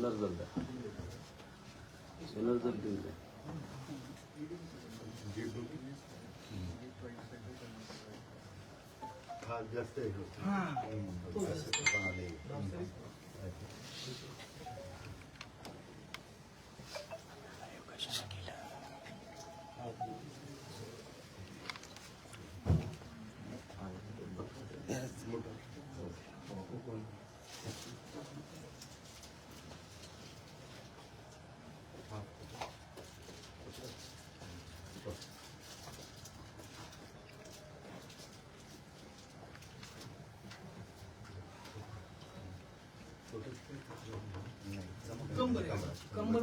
ಎಲ್ಲರೂ ಬಂದ ಎಲ್ಲರೂ ಬಂದಿದೆ ಜಾಸ್ತಿ कंबर कंबर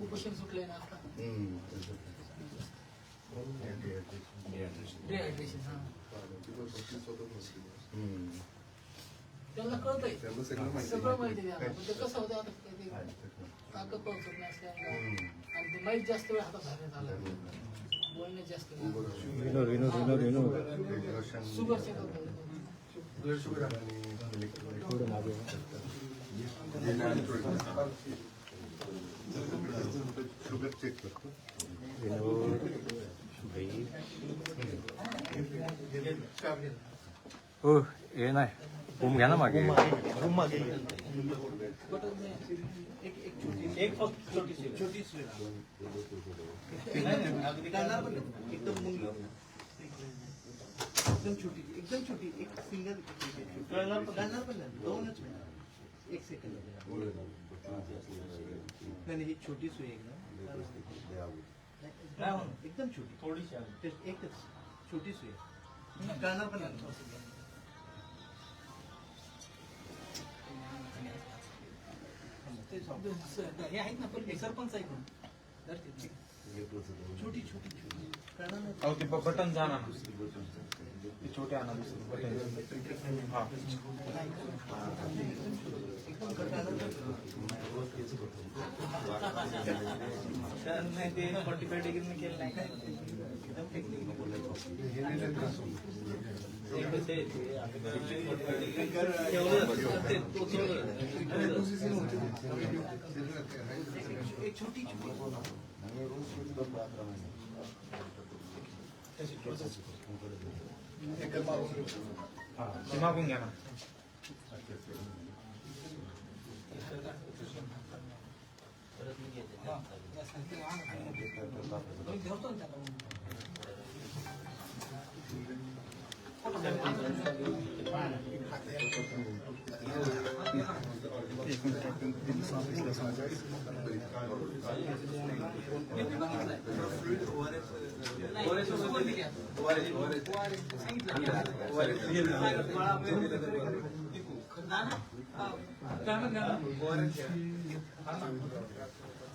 उपोषण सुटलंय ना आता डिहायड्रेशन हा त्यांना कळतंय सगळं माहिती पण ते कसं होतं आता ते ताकद पोहोचत आणि ते माहीत जास्त वेळ हातात जास्त विनोद विनोद. विनोद विनोद शुगर होतं शुगर चेक करतो हो हे नाही. होम घ्या ना मागे. बटन मागे एक एक छोटी छोटी सुई छोटी सुई घालणार पण नाही. एकदम मुंगी एकदम छोटी एकदम छोटी एक सिंगल घालणार पण घालणार पण नाही दोनच मिनिट एक सेकंड नाही नाही, ही छोटी सुई आहे एकदम नाही होणार. एकदम छोटी थोडीशी एकच छोटी सुई आहे घालणार पण नाही तेच सांगतो. हे आहेत ना पण हे सरपंच आहे कोण धरते. छोटी छोटी छोटी कळणार नाही. अहो ते बटन जाणार ते छोटे आणा दुसरे बटन। हा। तर नाही ते फोर्टी फाय डिग्री केलं नाही काय एकदम टेक्निक एक छोटी हा ते मागून घ्या ना मी धरतो ना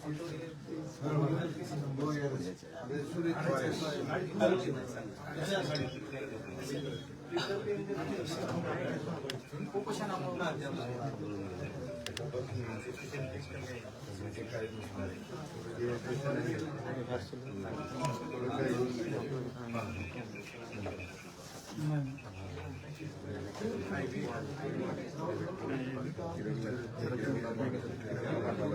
ありがとうございます。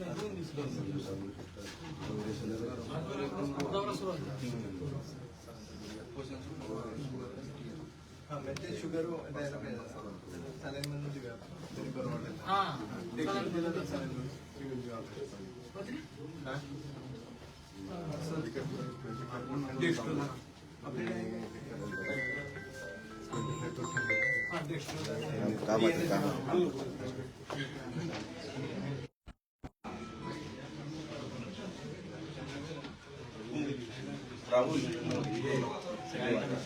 त्यांना करणार पण नाही आज उपोषण दौरा सुरू आहे. हा म्हणजे ते शुगर द्यायला पाहिजे चालेल म्हणून देऊया तरी बरं वाटेल हा ते चालेल. किती दिलं चालेल म्हणून. बदली? काय? डेस्टो आपल्याकडे हा डेस्टो कामाचं काम लागू सगळ्यांना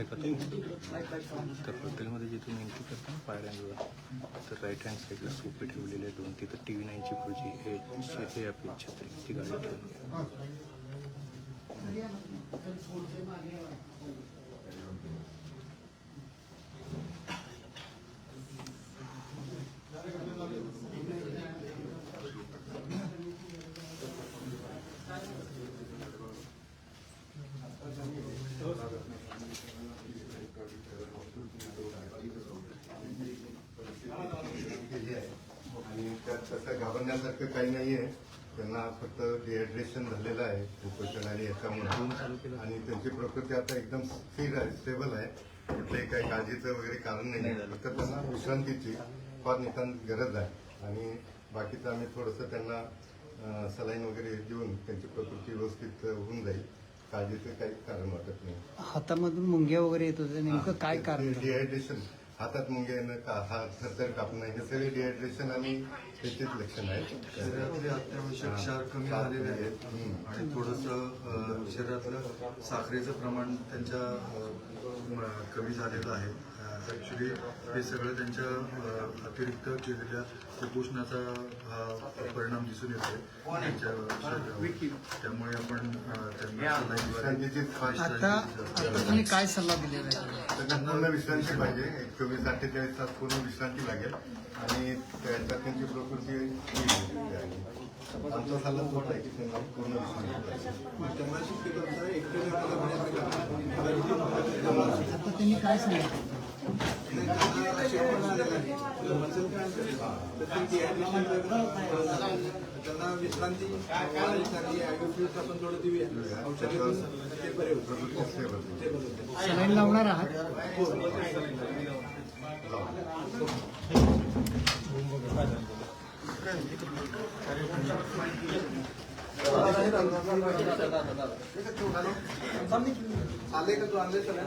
हॉटेलवर आला तर हॉटेलमध्ये जिथून एंट्री करता ना पायऱ्यांवर तर राईट हँड साईडला सोपे ठेवलेले आहेत दोन. तिथं टी व्ही नाईनची खुर्ची हे हे आपली छत्री ती गाडी ठेवली केली आहे आणि त्यात तसं घाबरण्यासारखं काही नाही आहे त्यांना फक्त डिहायड्रेशन झालेलं आहे कुपोषण आणि याच्यामुळे. आणि त्यांची प्रकृती आता एकदम स्थिर आहे स्टेबल आहे. कुठलंही काही काळजीचं वगैरे कारण नाही. आहे फक्त त्यांना विश्रांतीची फार नितांत गरज आहे. आणि बाकीचं आम्ही थोडंसं त्यांना सलाईन वगैरे देऊन त्यांची प्रकृती व्यवस्थित होऊन जाईल. काळजीचं काही कारण वाटत नाही. हातामधून मुंग्या वगैरे येत होत्या. नेमकं काय कारण? डिहायड्रेशन हातात मुंग्या येणं का हात थरथर कापणं हे सगळे डिहायड्रेशन आणि त्याचेच लक्षण आहेत. शरीरातले अत्यावश्यक क्षार कमी झालेले आहेत. आणि थोडंसं शरीरातलं साखरेचं प्रमाण त्यांच्या कमी झालेलं आहे. ॲक्च्युली हे सगळं त्यांच्या अतिरिक्त केलेल्या कुपोषणाचा हा परिणाम दिसून येतोय त्यांच्या शरीरावर. त्यामुळे आपण त्यांना आता आता तुम्ही काय सल्ला दिलेला आहे? त्यांना पूर्ण विश्रांती पाहिजे. एक चोवीस अठ्ठेचाळीस तास पूर्ण विश्रांती लागेल. आणि त्याच्यात त्यांची प्रकृती. आमचा सल्ला तोच आहे की त्यांना पूर्ण विश्रांती पाहिजे. आता त्यांनी काय सांगितलं? त्यांना विश्रांती आपण थोडं देऊया औषध ते बरे होते लावणार आहात आले का तू आणले सर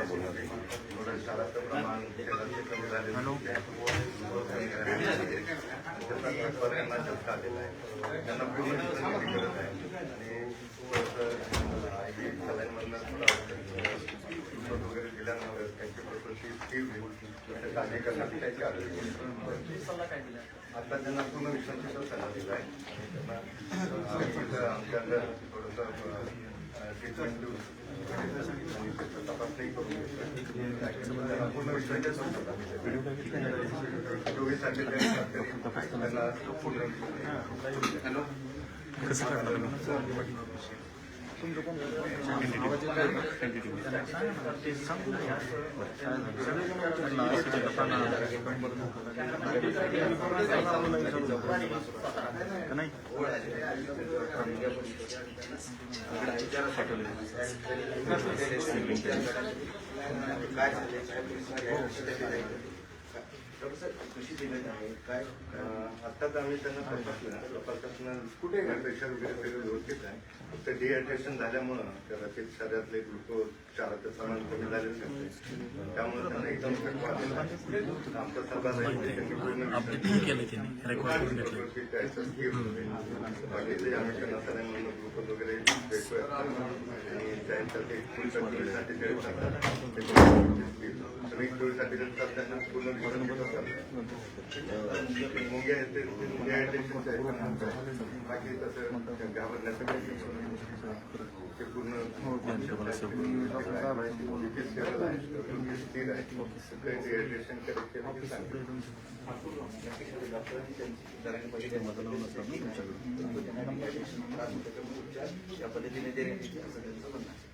पूर्णपणे. थोडं आलेला आहे त्यांना पूर्ण गरज आहे आणि थोडंसं आई सलाईनमधनं थोडं औषध दूध त्यांची प्रकृती स्थिर होईल आता त्यांना पूर्ण विश्रांतीचा सल्ला दिला आहे त्यांना आम्ही इथं आमच्याकडं थोडंसं ट्रीटमेंट देऊ आणि त्याचा तपासणी करून त्यांना पूर्ण विश्रांतीचा सल्ला दिला चोवीस अठ्ठेचाळीस तास तरी पूर्ण हॅलो आत्ताच आम्ही त्यांना तपासलं. तपासलं कुठे प्रेशर वगैरे सगळं व्यवस्थित आहे. फक्त डिहायड्रेशन झाल्यामुळं त्याला ते शरीरातले ग्लुकोज क्षाराचं प्रमाण कमी झालेलं नसते त्यामुळे त्यांना एकदम. आमचा. बाकीचे आम्ही त्यांना ग्लुकोज वगैरे आणि ते पूर्ण त्यांना पूर्ण विश्रांतीचा मुंग्या आहेत ते आहेत बाकी तसं घाबरण्याचं ते पूर्ण स्थिर आहे. सगळे डिहायड्रेशन करेक्ट सांगितलं या पद्धतीने ते त्यांचं म्हणणं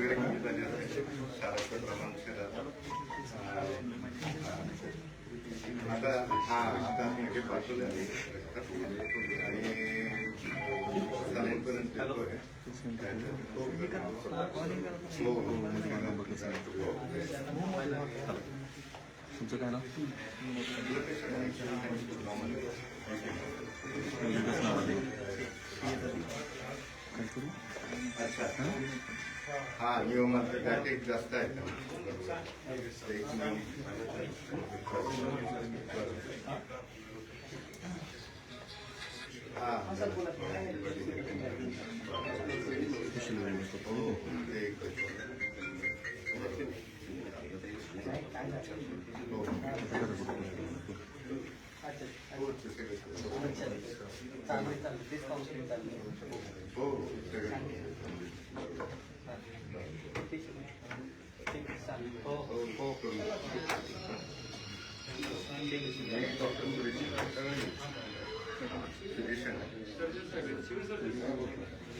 झाली प्रमाण शरीरात आता हा आता आहे आणि हो, हो. तुमचं काय नाव काय करू अच्छा हा नियमात एक जास्त आहे एक हो हो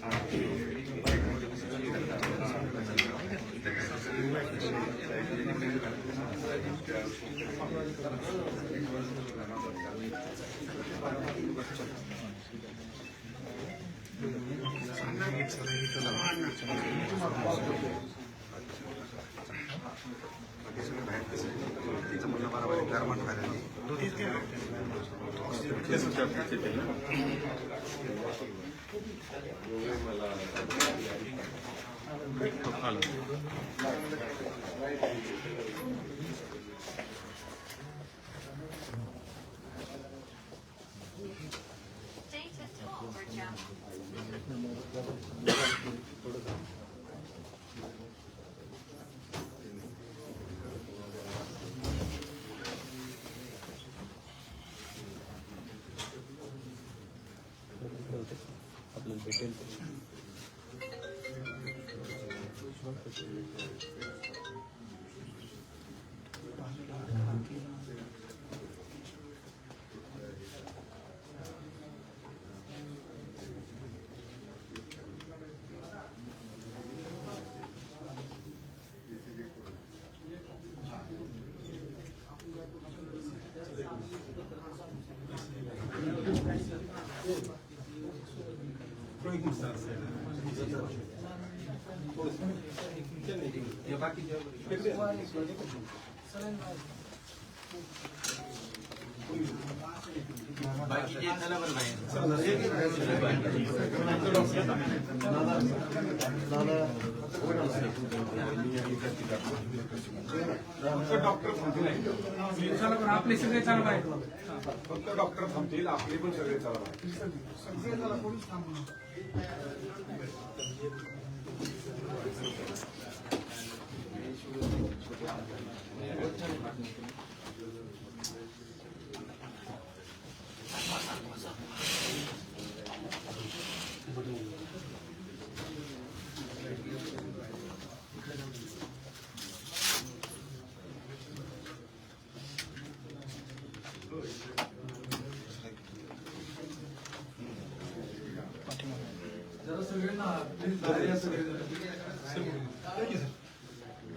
Gracias. ਉਹ ਵੀ ਮਲਾ 70. डॉक्टर आपले सगळे चालू आहेत फक्त डॉक्टर थांबतील आपले पण सगळे चालू Зараз, Ірина, ти зараз, Ірина, ти зараз, Ірина,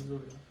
आहे आणि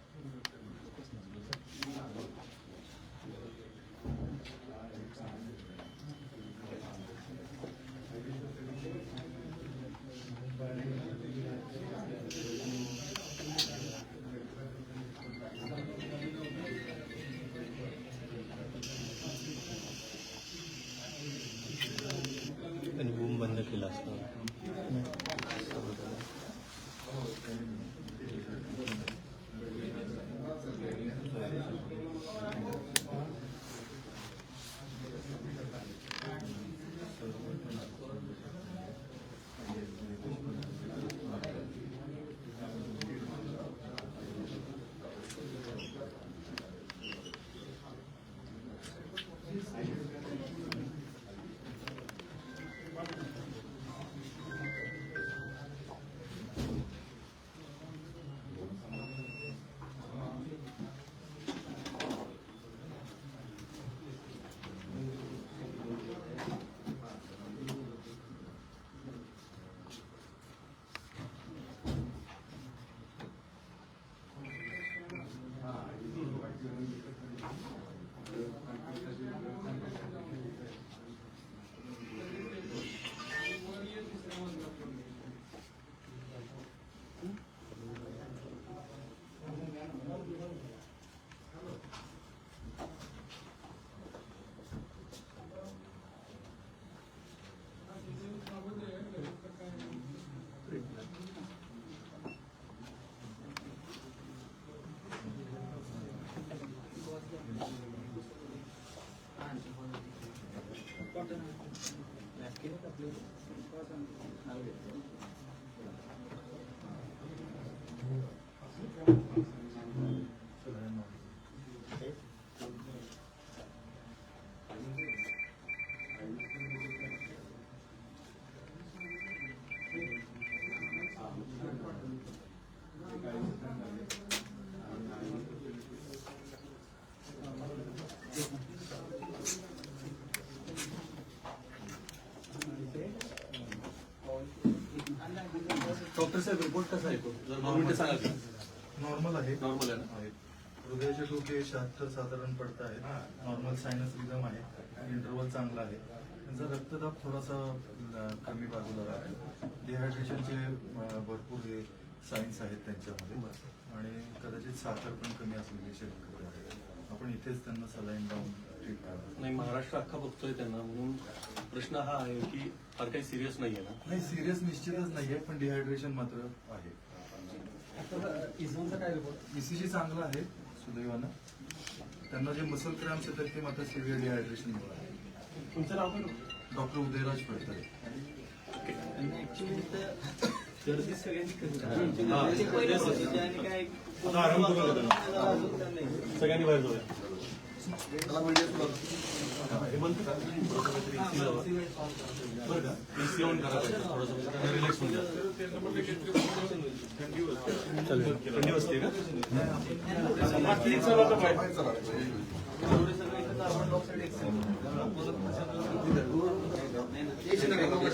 डॉक्टर साहेब रिपोर्ट कसा येतो? जर मिनिटं सांगा की. नॉर्मल आहे. नॉर्मल आहे ना? हृदयाचे ठोके शहात्तर साधारण पडत आहेत. नॉर्मल सायनस रिझम आहे. इंटरवल चांगला आहे. त्यांचा रक्तदाब थोडासा कमी बाजूला आहे. डिहायड्रेशनचे भरपूर हे सायन्स आहेत त्यांच्यामध्ये. आणि कदाचित साखर पण कमी असलेली शक्यता आहे. आपण इथेच त्यांना सलाईन लावून नाही महाराष्ट्र अख्खा बघतोय त्यांना म्हणून प्रश्न हा आहे की फार काही सिरियस नाहीये ना? नाही सिरियस निश्चितच नाहीये पण डिहायड्रेशन मात्र आहे. ईसीजी चांगला आहे सुदैवानं. त्यांना जे मसल क्रॅम्स येतात ते मात्र सिव्हिअर डिहायड्रेशन आहे. तुमचं नाव काय? डॉक्टर उदयराज पडतात गर्दी सगळ्यांनी कमी काय काय. सगळ्यांनी बाहेर जाऊया. हे म्हणतो का थोडंसं काहीतरी AC लावा. बरं का एसी ऑन करा पाहिजे थोडंसं म्हणजे त्यांना रिलॅक्स होऊन जातं. थंडी वाजते का एवढे